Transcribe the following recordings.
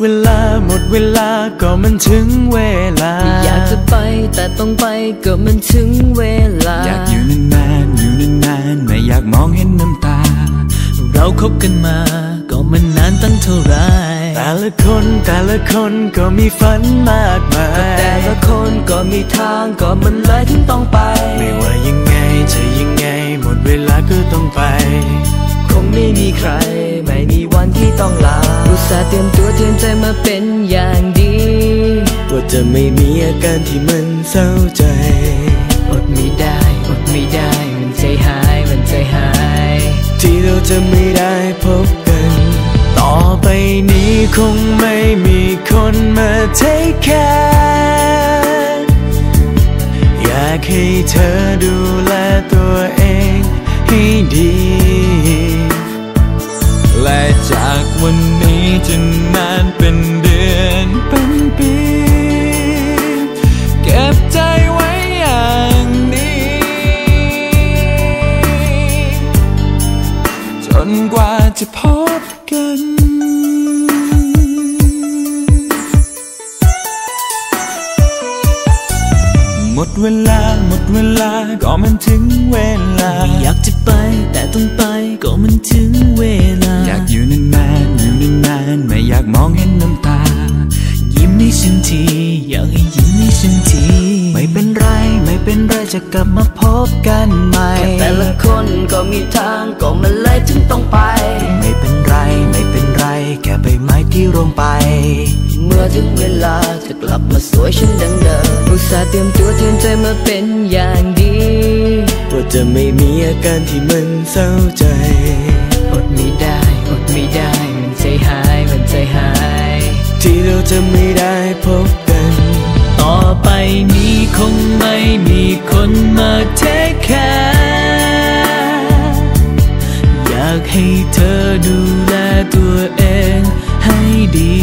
เวลาหมดเวลาก็มันถึงเวลา อยากจะไปแต่ต้องไปก็มันถึงเวลา อยากอยู่นานๆอยู่นานๆไม่อยากมองเห็นน้ำตา เราคบกันมาก็มันนานตั้งเท่าไหรแต่ละคนแต่ละคนก็มีฝันมากมาย แต่ละคนก็มีทางก็มันเลยถึงต้องไป ไม่ว่ายังไงจะยังไง หมดเวลาก็ต้องไป คงไม่มีใคร ไม่มีวันที่ต้องลาอุต ส่าห์เตรียมตัวเตรียมใจมาเป็นอย่างดีว่าจะไม่มีอาการที่มันเศร้าใจ อดไม่ได้อดไม่ได้ มันใจหายมันใจหาย ที่เราจะไม่ได้พบกัน ต่อไปนี้คงไม่มีคนมาเทคแคร์อยากให้เธอดูแล กว่าจะพบกันหมดเวลาหมดเวลาก็มันถึงเวลา อยากจะไปแต่ต้องไปก็มันถึงเวลา อยากอยู่นานๆอยู่นานๆไม่อยากมองเห็นน้ำตา ยิ้มให้ฉันทีอยากให้ยิ้มให้ฉันที ไม่เป็นไรไม่เป็นไรจะกลับมาพบกัน ละคนก็มีทางก็มันเลยถึงต้องไป ไม่เป็นไรไม่เป็นไร แค่ใบไม้ที่ร่วงไป เมื่อถึงเวลาจะกลับมาสวยฉันดังเดิมอุตส่าห์เตรียมตัวเตรียมใจมาเป็นอย่างดีว่าจะไม่มีอาการที่มันเศร้าใจอดไม่ได้อดไม่ได้มันใจหายมันใจหาย ที่เราจะไม่ได้พบกัน ต่อไปนี้คงไม่มีคนมาเท ดูแลตัวเองให้ดี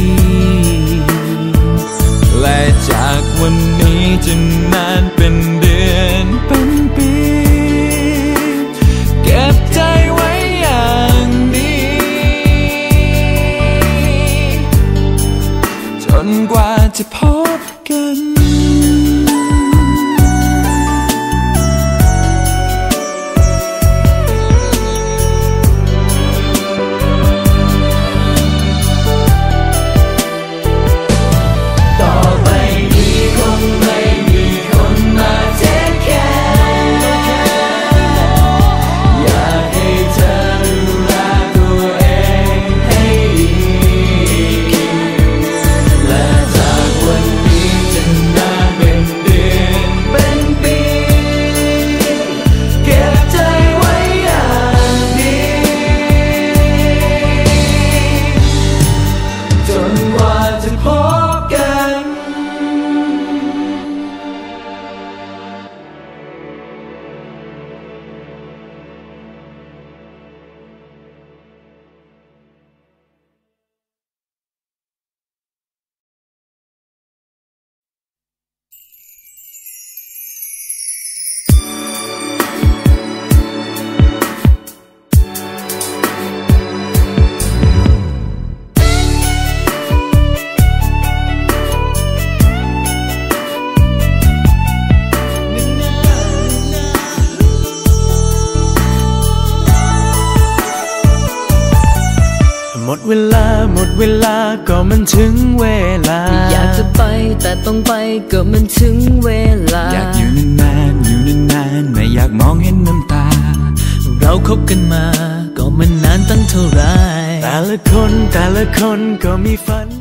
และจากวันนี้จะนานเป็นเดือนเป็นปี เก็บใจไว้อย่างดีจนกว่าจะพบ เวลาหมดเวลาก็มันถึงเวลา อยากจะไปแต่ต้องไปก็มันถึงเวลา อยากอยู่นานๆอยู่นานๆไม่อยากมองเห็นน้ำตา เราคบกันมาก็มันนานตั้งเท่าไหรแต่ละคนแต่ละคนก็มีฝัน